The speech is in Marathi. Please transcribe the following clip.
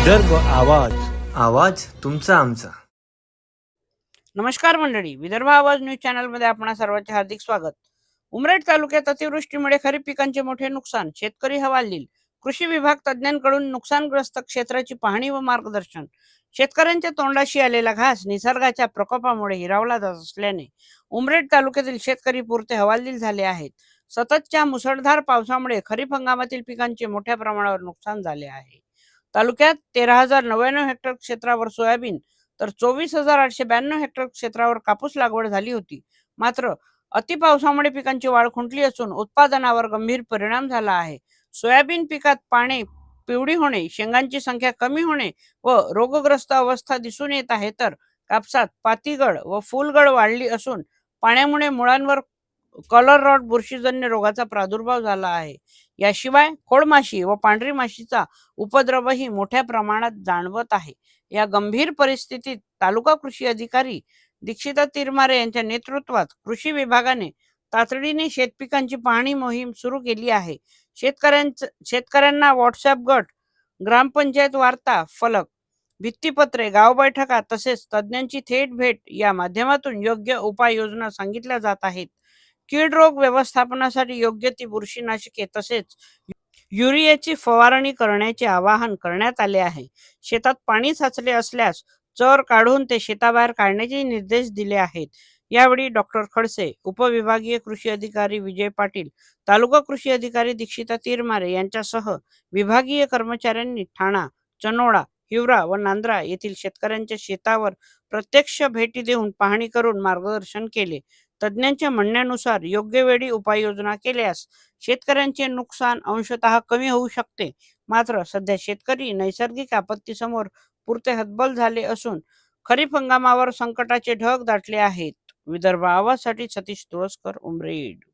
विदर्भ आवाज. आवाज तुमचा आमचा. नमस्कार मंडळी विदर्भ आवाज न्यूज चॅनलमध्ये आपण सर्वांचे हार्दिक स्वागत. उमरेड तालुक्यात अतिवृष्टीमुळे खरीप पिकांचे मोठे नुकसान शेतकरी हवालदिल. कृषी विभाग तज्ज्ञांकडून नुकसानग्रस्त क्षेत्राची पाहणी व मार्गदर्शन. शेतकऱ्यांच्या तोंडाशी आलेला घास निसर्गाच्या प्रकोपामुळे हिरावला जात असल्याने उमरेड तालुक्यातील शेतकरी पुरते हवालदिल झाले आहेत. सततच्या मुसळधार पावसामुळे खरीप हंगामातील पिकांचे मोठ्या प्रमाणावर नुकसान झाले आहे. तालुक्यात तेरा हजार नव्याण्णव हेक्टर क्षेत्रावर सोयाबीन तर चोवीस हजार आठशे ब्याण्णव हेक्टर क्षेत्रावर कापूस लागवड झाली होती. मात्र अतिपावसामुळे पिकांची वाढ खुंटली असून उत्पादनावर गंभीर परिणाम झाला आहे. सोयाबीन पिकात पाने पिवळी होणे शेंगांची संख्या कमी होणे व रोगग्रस्त अवस्था दिसून येत आहे तर कापसात पातीगड व फुलगड वाढली असून पाण्यामुळे मुळांवर कलर रॉट बुरशीजन्य रोगाचा प्रादुर्भाव झाला आहे. याशिवाय खोडमाशी व पांढरी माशीचा उपद्रवही मोठ्या प्रमाणात जाणवत आहे. या गंभीर परिस्थितीत तालुका कृषी अधिकारी दीक्षिता तिरमारे यांच्या नेतृत्वात कृषी विभागाने तातडीने शेतपिकांची पाहणी मोहीम सुरू केली आहे. शेतकऱ्यांचं शेतकऱ्यांना व्हॉट्सअप गट ग्रामपंचायत वार्ता फलक भित्तीपत्रे गाव बैठका तसेच तज्ज्ञांची थेट भेट या माध्यमातून योग्य उपाययोजना सांगितल्या जात आहेत. कीड रोग व्यवस्थापनासाठी योग्य ती बुरशीनाशके तसेच युरियाची फवारणी करण्याचे आवाहन करण्यात आले आहे. शेतात पाणी साचले असल्यास चर काढून ते शेताबाहेर काढण्याचे निर्देश दिले आहेत. यावेळी डॉक्टर खडसे उपविभागीय कृषी अधिकारी विजय पाटील तालुका कृषी अधिकारी दीक्षिता तिरमारे यांच्यासह विभागीय कर्मचाऱ्यांनी ठाणा चनोडा हिवरा व नांद्रा येथील शेतकऱ्यांच्या शेतावर प्रत्यक्ष भेटी देऊन पाहणी करून मार्गदर्शन केले. तज्ज्ञांच्या म्हणण्यानुसार योग्य वेळी उपाययोजना केल्यास शेतकऱ्यांचे नुकसान अंशतः कमी होऊ शकते. मात्र सध्या शेतकरी नैसर्गिक आपत्तीसमोर पुरते हतबल झाले असून खरीप हंगामावर संकटाचे ढग दाटले आहेत. विदर्भ आवाजसाठी सतीश तुळसकर उमरेड.